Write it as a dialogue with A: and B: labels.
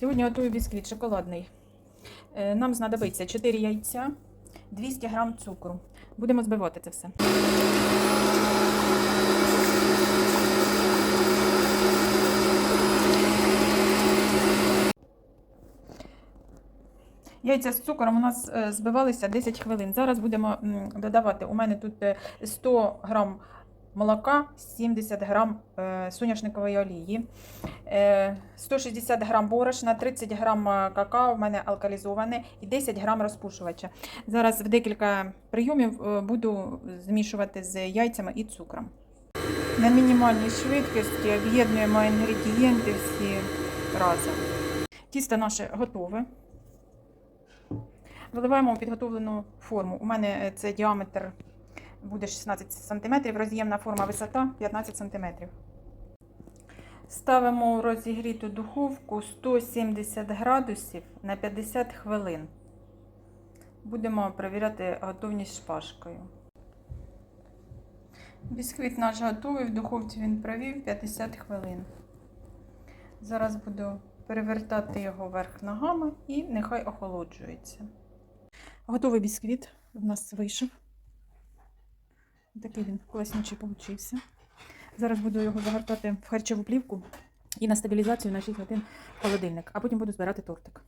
A: Сьогодні готую бісквіт шоколадний. Е, Нам знадобиться 4 яйця, 200 г цукру. Будемо збивати це все. Яйця з цукром у нас е, збивалися 10 хвилин. Зараз будемо додавати. У мене тут е, 100 грам молока, 70 грам е, соняшникової олії, е, 160 грам борошна, 30 грам е, какао, в мене алкалізоване і 10 грам розпушувача. Зараз в декілька прийомів е, буду змішувати з яйцями і цукром. На мінімальній швидкості об'єднуємо інгредієнти всі разом. Тісто наше готове. Виливаємо у підготовлену форму. У мене е, це діаметр буде 16 см, роз'ємна форма висота 15 см. Ставимо в розігріту духовку 170 градусів на 50 хвилин. Будемо перевіряти готовність шпажкою. Бісквіт наш готовий, в духовці він провів 50 хвилин. Зараз буду перевертати його вверх ногами і нехай охолоджується. Готовий бісквіт в нас вийшов. Такий він класнючий получився. Зараз буду його загортати в харчову плівку і на стабілізацію на 6 годин холодильник, а потім буду збирати тортик.